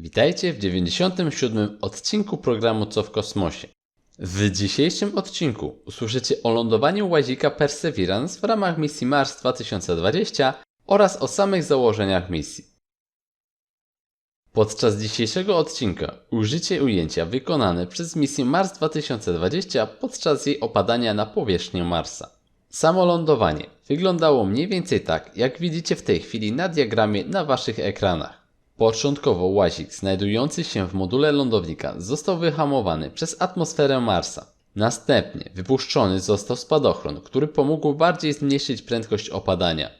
Witajcie w 97 odcinku programu Co w kosmosie. W dzisiejszym odcinku usłyszycie o lądowaniu łazika Perseverance w ramach misji Mars 2020 oraz o samych założeniach misji. Podczas dzisiejszego odcinka użycie ujęcia wykonane przez misję Mars 2020 podczas jej opadania na powierzchnię Marsa. Samo lądowanie wyglądało mniej więcej tak, jak widzicie w tej chwili na diagramie na waszych ekranach. Początkowo łazik znajdujący się w module lądownika został wyhamowany przez atmosferę Marsa. Następnie wypuszczony został spadochron, który pomógł bardziej zmniejszyć prędkość opadania.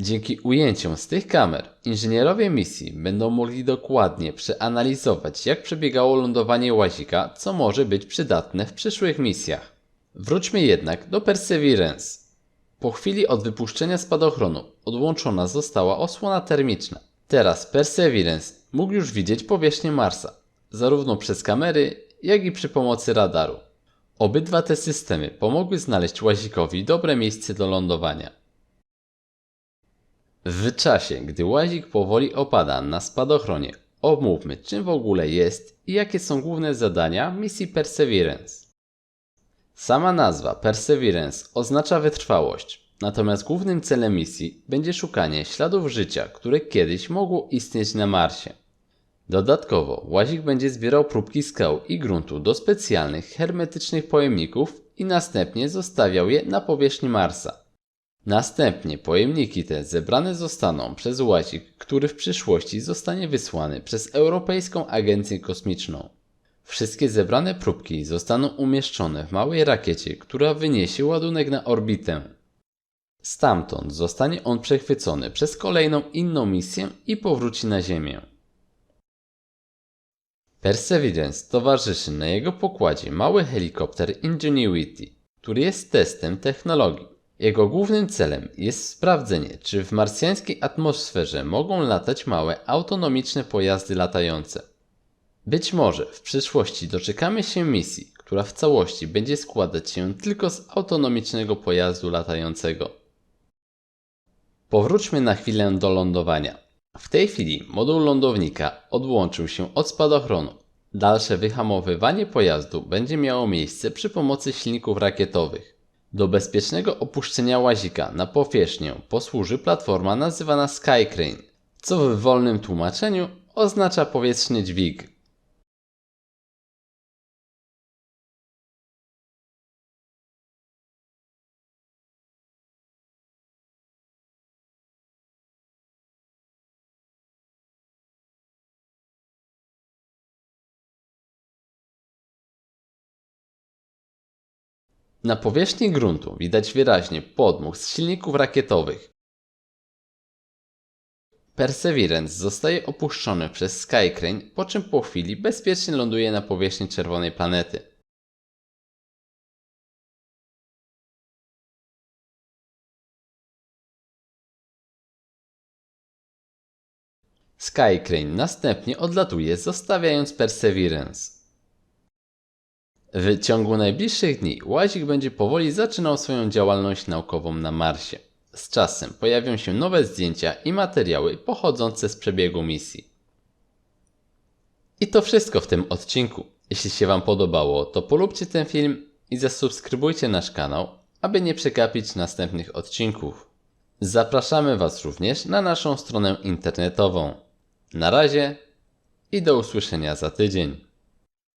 Dzięki ujęciom z tych kamer inżynierowie misji będą mogli dokładnie przeanalizować jak przebiegało lądowanie łazika, co może być przydatne w przyszłych misjach. Wróćmy jednak do Perseverance. Po chwili od wypuszczenia spadochronu odłączona została osłona termiczna. Teraz Perseverance mógł już widzieć powierzchnię Marsa, zarówno przez kamery, jak i przy pomocy radaru. Obydwa te systemy pomogły znaleźć łazikowi dobre miejsce do lądowania. W czasie, gdy łazik powoli opada na spadochronie, omówmy czym w ogóle jest i jakie są główne zadania misji Perseverance. Sama nazwa Perseverance oznacza wytrwałość, natomiast głównym celem misji będzie szukanie śladów życia, które kiedyś mogło istnieć na Marsie. Dodatkowo łazik będzie zbierał próbki skał i gruntu do specjalnych hermetycznych pojemników i następnie zostawiał je na powierzchni Marsa. Następnie pojemniki te zebrane zostaną przez łazik, który w przyszłości zostanie wysłany przez Europejską Agencję Kosmiczną. Wszystkie zebrane próbki zostaną umieszczone w małej rakiecie, która wyniesie ładunek na orbitę. Stamtąd zostanie on przechwycony przez kolejną inną misję i powróci na Ziemię. Perseverance towarzyszy na jego pokładzie mały helikopter Ingenuity, który jest testem technologii. Jego głównym celem jest sprawdzenie, czy w marsjańskiej atmosferze mogą latać małe autonomiczne pojazdy latające. Być może w przyszłości doczekamy się misji, która w całości będzie składać się tylko z autonomicznego pojazdu latającego. Powróćmy na chwilę do lądowania. W tej chwili moduł lądownika odłączył się od spadochronu. Dalsze wyhamowywanie pojazdu będzie miało miejsce przy pomocy silników rakietowych. Do bezpiecznego opuszczenia łazika na powierzchnię posłuży platforma nazywana Skycrane, co w wolnym tłumaczeniu oznacza powietrzny dźwig. Na powierzchni gruntu widać wyraźnie podmuch z silników rakietowych. Perseverance zostaje opuszczony przez Skycrane, po czym po chwili bezpiecznie ląduje na powierzchni czerwonej planety. Skycrane następnie odlatuje, zostawiając Perseverance. W ciągu najbliższych dni łazik będzie powoli zaczynał swoją działalność naukową na Marsie. Z czasem pojawią się nowe zdjęcia i materiały pochodzące z przebiegu misji. I to wszystko w tym odcinku. Jeśli się Wam podobało, to polubcie ten film i zasubskrybujcie nasz kanał, aby nie przegapić następnych odcinków. Zapraszamy Was również na naszą stronę internetową. Na razie i do usłyszenia za tydzień.